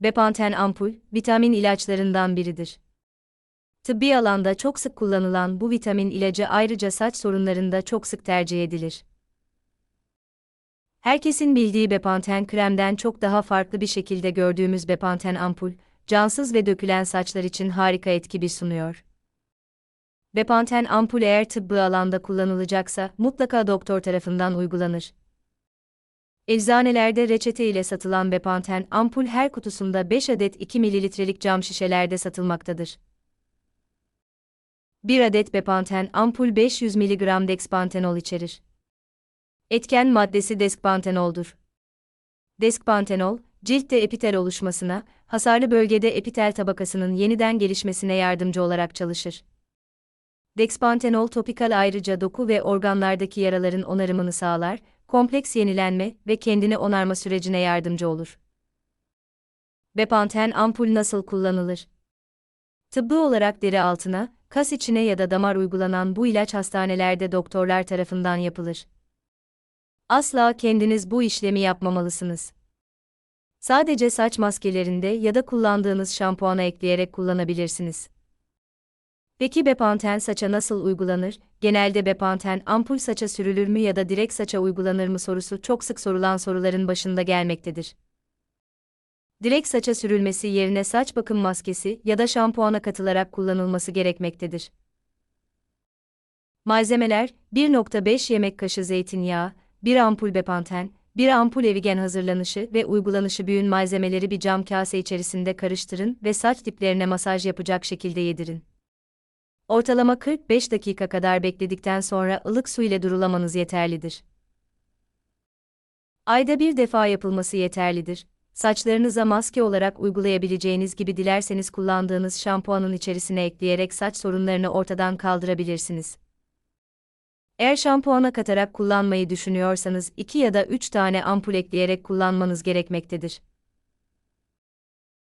Bepanten ampul, vitamin ilaçlarından biridir. Tıbbi alanda çok sık kullanılan bu vitamin ilacı ayrıca saç sorunlarında çok sık tercih edilir. Herkesin bildiği Bepanten kremden çok daha farklı bir şekilde gördüğümüz Bepanten ampul, cansız ve dökülen saçlar için harika etki bir sunuyor. Bepanten ampul eğer tıbbi alanda kullanılacaksa mutlaka doktor tarafından uygulanır. Eczanelerde reçete ile satılan Bepanten ampul her kutusunda 5 adet 2 mililitrelik cam şişelerde satılmaktadır. 1 adet Bepanten ampul 500 mg dexpantenol içerir. Etken maddesi deskpantenoldur. Deskpantenol, ciltte epitel oluşmasına, hasarlı bölgede epitel tabakasının yeniden gelişmesine yardımcı olarak çalışır. Dexpantenol topikal ayrıca doku ve organlardaki yaraların onarımını sağlar, kompleks yenilenme ve kendini onarma sürecine yardımcı olur. Bepanten ampul nasıl kullanılır? Tıbbi olarak deri altına, kas içine ya da damar uygulanan bu ilaç hastanelerde doktorlar tarafından yapılır. Asla kendiniz bu işlemi yapmamalısınız. Sadece saç maskelerinde ya da kullandığınız şampuana ekleyerek kullanabilirsiniz. Peki Bepanten saça nasıl uygulanır? Genelde Bepanten ampul saça sürülür mü ya da direkt saça uygulanır mı sorusu çok sık sorulan soruların başında gelmektedir. Direkt saça sürülmesi yerine saç bakım maskesi ya da şampuana katılarak kullanılması gerekmektedir. Malzemeler 1.5 yemek kaşığı zeytinyağı, 1 ampul Bepanten, 1 ampul Evigen hazırlanışı ve uygulanışı büyün malzemeleri bir cam kase içerisinde karıştırın ve saç diplerine masaj yapacak şekilde yedirin. Ortalama 45 dakika kadar bekledikten sonra ılık su ile durulamanız yeterlidir. Ayda bir defa yapılması yeterlidir. Saçlarınıza maske olarak uygulayabileceğiniz gibi dilerseniz kullandığınız şampuanın içerisine ekleyerek saç sorunlarını ortadan kaldırabilirsiniz. Eğer şampuana katarak kullanmayı düşünüyorsanız 2 ya da 3 tane ampul ekleyerek kullanmanız gerekmektedir.